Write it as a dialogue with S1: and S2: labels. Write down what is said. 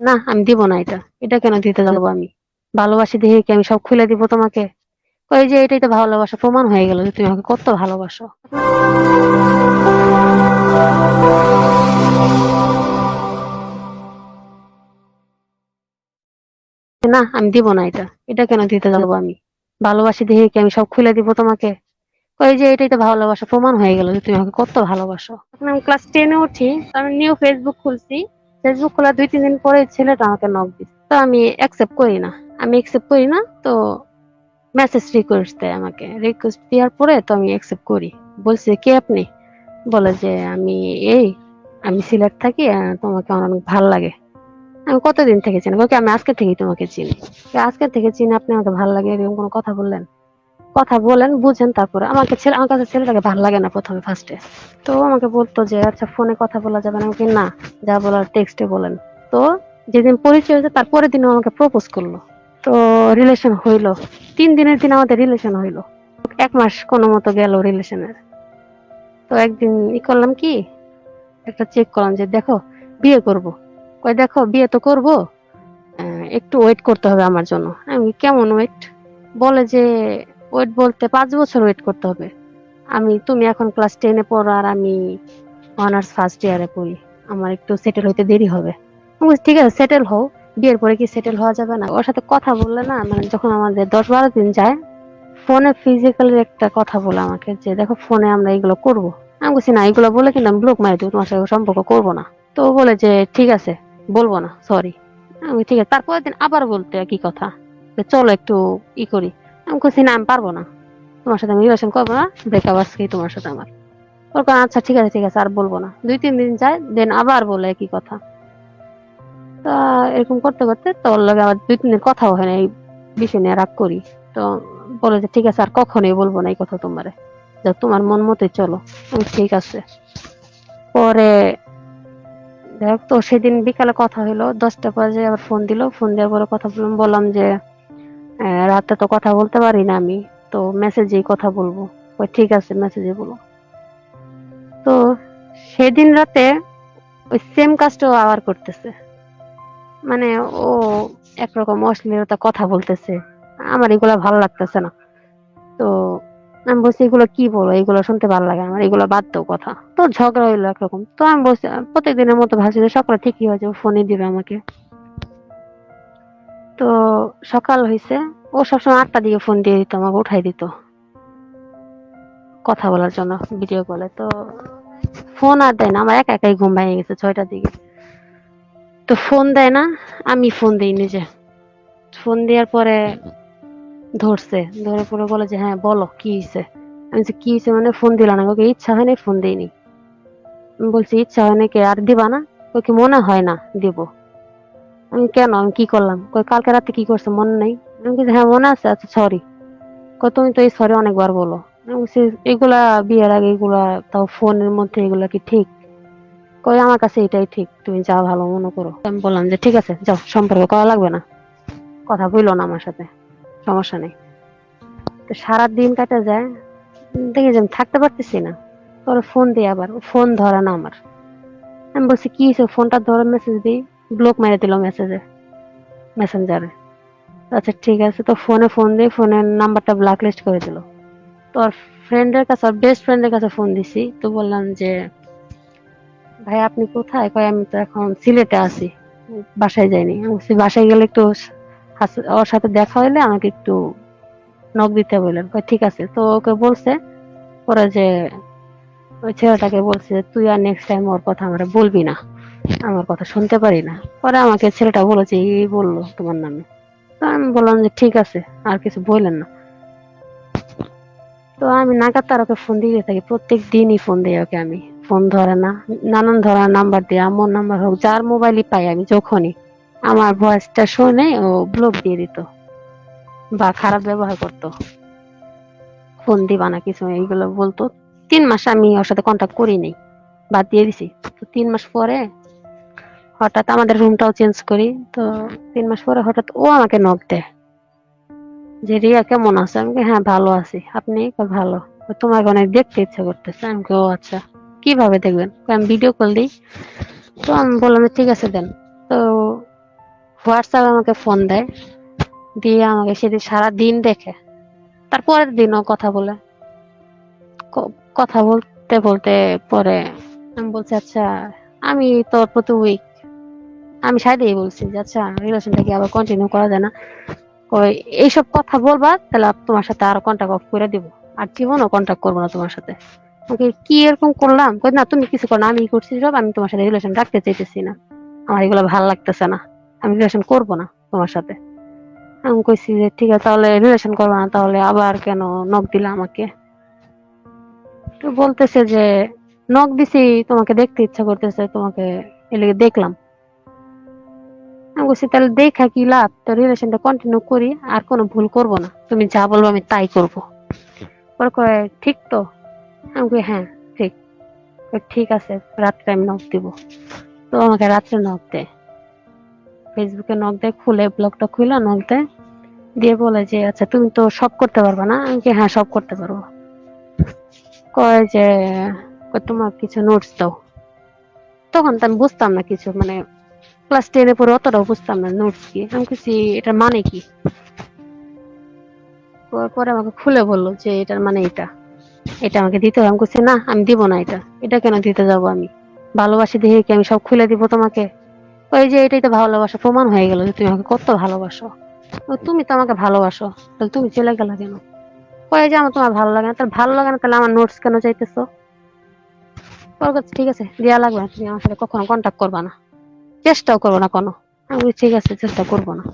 S1: না আমি দিব না এটা। এটা কেন দিতে যাব আমি? ভালোবাসি দেখে কি আমি সব খুলে দিব তোমাকে? ওই যে এটাই তো ভালোবাসা প্রমাণ হয়ে গেল যে তুমি আমাকে কত ভালোবাসো। না আমি দিব না এটা। এটা কেন দিতে যাব আমি? ভালোবাসি দেখে কি আমি সব খুলে দিব তোমাকে? ওই যে এটাই তো ভালোবাসা প্রমাণ হয়ে গেল যে তুমি আমাকে কত ভালোবাসো। আমি ক্লাস টেনে উঠি আমি নিউ ফেসবুক খুলছি। ফেসবুক খোলা দুই, তিন দিন পরে ছেলেটা আমাকে নক দিচ্ছে তো আমি অ্যাকসেপ্ট করি না। আমি অ্যাকসেপ্ট করি না, তো মেসেজ রিকোয়েস্ট দেয় আমাকে। রিকোয়েস্ট দেওয়ার পরে তো আমি অ্যাকসেপ্ট করি। বলছে, কে আপনি? বলে যে, আমি এই, আমি সিলেট থাকি তোমাকে আমার অনেক ভালো লাগে। আমি কতদিন থেকে চিনি? ওকে আমি আজকে থেকেই তোমাকে চিনি। আজকে থেকে চিনি আপনি আমাকে ভালো লাগে, এরকম কোনো কথা বললেন? কথা বলেন বুঝেন তারপরে। আমাকে ছেলে আমার কাছে ছেলেটাকে ভালো লাগে না প্রথমে ফার্স্টে তো আমাকে বলতো যে আচ্ছা ফোনে কথা বলা যাবে না। আমি বলি, না যা বলার টেক্সটে বলেন। তো যেদিন পরিচয় হয়েছে তার পরের দিন আমাকে প্রপোজ করল। তো রিলেশন হইল। তিন দিনের দিন আমাদের রিলেশন হইল। এক মাস কোনো মতো গেল রিলেশনের তো একদিন ই করলাম কি একটা চেক করলাম যে দেখো বিয়ে করব। কই দেখো বিয়ে তো করব। একটু ওয়েট করতে হবে আমার জন্য। আমি কেমন ওয়েট বলে যে ওয়েট বলতে পাঁচ বছর ওয়েট করতে হবে। আমি, তুমি এখন ক্লাস টেনে পড়ো আর আমি অনার্স ফার্স্ট ইয়ারে পড়ি। আমার একটু সেটেল হইতে দেরি হবে। ঠিক আছে সেটেল হও। বিয়ের পরে কি সেটেল হওয়া যাবে না? ওর সাথে কথা বললে না মানে যখন আমাদের দশ বারো দিন যায় ফোনে ফিজিক্যালি একটা কথা বলে আমাকে যে, দেখো ফোনে আমরা এগুলো করব। আমি বলছি, না, এগুলো বলে কিন্তু আমি ব্লক মারি দেবো, তোমার সাথে সম্পর্ক করব না। তো বলে যে, ঠিক আছে, বলব না সরি আমি ঠিক আছে। তারপরের দিন আবার বলতে একই কথা চলো একটু ই করি। আমি বলছি না, আমি পারব না। তোমার সাথে আমি রিলেশন করব না ব্রেকআপ আজকেই তোমার সাথে আমার। ওর কারণ আচ্ছা ঠিক আছে ঠিক আছে, আর বলব না। দুই, তিন দিন যায় দেন আবার বলে একই কথা। তা এরকম করতে করতে তো ওর লগে আবার দুই, তিন দিন কথাও হয় না, এই বিষয় নিয়ে রাগ করি। তো বলে যে, ঠিক আছে, আর কখনোই বলব না এই কথা তোমারে। যে তোমার মন মতে চলো। ঠিক আছে। পরে দেখ তো, সেদিন বিকালে কথা হলো দশটা বাজে আবার ফোন দিল ফোন দেওয়ার পরে কথা বললাম বললাম যে রাতে তো কথা বলতে পারি না আমি। তো মেসেজেই কথা বলব। ওই ঠিক আছে মেসেজে বলো। তো সেদিন রাতে ওই সেম কাজটা ও আবার করতেছে। মানে ও একরকম অশ্লীলতা কথা বলতেছে। আমার এগুলা ভালো লাগতেছে না। তো আমি বলছি, এগুলো কি বলো? এগুলো শুনতে ভালো লাগে আমার এগুলো বাদ দাও কথা। তো ঝগড়া হইল একরকম। তো আমি বলছি, প্রত্যেকদিনের মতো ভাবছি সকালে ঠিকই হয়েছে। ফোনে দিবে আমাকে। তো সকাল হয়েছে ও সবসময় আটটা দিকে ফোন দিয়ে দিত, আমাকে উঠাই দিত। কথা বলার জন্য ভিডিও কলে তো ফোন আর দেয় না, আমার একা একাই ঘুম ভেঙে গেছে ছয়টার দিকে। তো ফোন দেয় না, আমি ফোন দিই নিজে। ফোন দেওয়ার পরে ধরছে, ধরে পরে বলে যে হ্যাঁ বলো, কি হয়েছে আমি কি হয়েছে মানে ফোন দিলা না? ওকে ইচ্ছা হয় নাই ফোন দিইনি। আমি বলছি, ইচ্ছা হয় নাকি আর দিবা না? ওকে মনে হয় না, দিব। আমি কেন? আমি কি করলাম? কই, কালকে রাতে কি করছে? মনে নেই? আমি হ্যাঁ মনে আছে আচ্ছা সরি কই, তুমি তো এই সরি অনেকবার বলো। এগুলা বিয়ের আগে এগুলা, তাও ফোনের মধ্যে এগুলা কি ঠিক? কই, আমার কাছে এটাই ঠিক। তুমি যা ভালো মনে করো। আমি বললাম যে, ঠিক আছে, যাও, সম্পর্ক করা লাগবে না। কথা বইলো না আমার সাথে। সমস্যা নেই। তো সারা দিন কাটে যায়। দেখি যে থাকতে পারতেছি না। পরে ফোন দিই আবার। ফোন ধরে না আমার। আমি বলছি, কি হয়েছে? ফোনটা ধরে মেসেজ দিই। ব্লক মেরে দিল মেসেজে মেসেঞ্জারে আচ্ছা ঠিক আছে, তো ফোনে ফোন দিয়ে ফোনের নাম্বারটা ব্ল্যাক লিস্ট করে দিল। তো আর ফ্রেন্ডের কাছে, আর বেস্ট ফ্রেন্ডের কাছে ফোন দিছি। তো বললাম যে, ভাই, আপনি কোথায়? কয়, আমি তো এখন সিলেটে আছি, বাসায় যাইনি। আমি বাসায় গেলে একটু ওর সাথে দেখা হইলে আমাকে একটু নক দিতে বললেন কয়, ঠিক আছে। তো ওকে বলছে পরে যে, ওই ছেলেটাকে বলছে তুই আর নেক্সট টাইম ওর কথা আমরা বলবি না। আমার কথা শুনতে পারি না। পরে আমাকে ছেলেটা বলেছে এই বলল তোমার নামে। তো আমি বললাম যে, ঠিক আছে, আর কিছু বললেন না। তো আমি নাগাদ তার ওকে ফোন দিয়ে থাকি। প্রত্যেক দিনই ফোন দিই ওকে আমি। ফোন ধরে না, নানান ধরনের নাম্বার দিয়ে আমার নাম্বার হোক, যার মোবাইলই পাই আমি, যখনই। আমার ভয়েসটা শুনে ও ব্লক দিয়ে দিত বা খারাপ ব্যবহার করতো। ফোন দিবা না কিছু, এইগুলো বলতো। তিন মাস আমি ওর সাথে কন্ট্যাক্ট করি নাই, বাদ দিয়ে দিছি। তো তিন মাস পরে হঠাৎ আমাদের রুমটাও চেঞ্জ করি, তো তিন মাস পরে হঠাৎ ও আমাকে নক দেয়। যে, রিয়া, কেমন আছে? আমি হ্যাঁ ভালো আছি। আপনি? ভালো। তোমাকে অনেক দেখতে ইচ্ছা করতেছে। আমি ও আচ্ছা। কীভাবে দেখবেন? আমি ভিডিও কল দিই। তো আমি বললাম ঠিক আছে, দেন। তো হোয়াটসঅ্যাপে আমাকে ফোন দেয়, দিয়ে আমাকে সেদিন সারা দিন দেখে তারপরের দিনও কথা বলে। কথা বলতে বলতে পরে আমি বলছি আচ্ছা আমি তোর প্রতি উইক আমি সাইডেই বলছি যে আচ্ছা রিলেশনটা কি আবার কন্টিনিউ করা যায় না? কই, এইসব কথা বলবা, তাহলে তোমার সাথে আরও কন্টাক্ট অফ করে দিব। আর জীবনও কন্টাক্ট করব না তোমার সাথে। ওকে কি এরকম করলাম? কই, না, তুমি কিছু করো না আমি করছি সব, আমি তোমার সাথে রিলেশন রাখতে চাইতেছি না। আমার এগুলো ভালো লাগতেছে না। আমি রিলেশন করব না তোমার সাথে। আমি কইছি যে, ঠিক আছে, তাহলে রিলেশন করব না, তাহলে আবার কেন নখ দিলা আমাকে? তো বলতেছে যে নখ দিছি, তোমাকে দেখতে ইচ্ছা করতেছে, তোমাকে এলিগে দেখলাম। আমি বলছি, তাহলে দেখা কি লাভ? তো রিলেশনটা কন্টিনিউ করি, আর কোনো ভুল করব না। তুমি যা বলব আমি তাই করব। পরে কয়, ঠিক তো? আমি কই হ্যাঁ ঠিক। ঠিক আছে রাত্রে আমি নক দিব। তো আমাকে রাত্রে নক দেয়। ফেসবুকে নক দেয়, খুলে ব্লগটা খুলে নক দেয়। দিয়ে বলে যে আচ্ছা তুমি তো সব করতে পারবে না? আমি কি হ্যাঁ সব করতে পারব। কয় যে তোমার কিছু নোটস দাও। তখন তো আমি বুঝতাম না কিছু মানে ক্লাস টেনে পরে অতটাও বুঝতাম না নোটস কি আমি কিছু এটার মানে কি? পরে আমাকে খুলে বলল যে, এটার মানে এটা। এটা আমাকে দিতে হবে। আমি বলছি না, আমি দিব না এটা। এটা কেন দিতে যাব আমি? ভালোবাসি দেখে কি আমি সব খুলে দিব তোমাকে? ওই যে, এটাই তো ভালোবাসা, প্রমাণ হয়ে গেল যে তুমি আমাকে কত ভালোবাসো। তুমি তো আমাকে ভালোবাসো। তাহলে তুমি চলে গেলা কেন? কয়ে যে, আমার তোমার ভালো লাগে না, তাহলে ভালো লাগে না, তাহলে আমার নোটস কেন চাইতেছো? ঠিক আছে দেওয়া লাগবে তুমি আমার সাথে কখনো কন্ট্যাক্ট করবা না। চেষ্টাও করব না কোনো। আমি ঠিক আছে চেষ্টা করব না।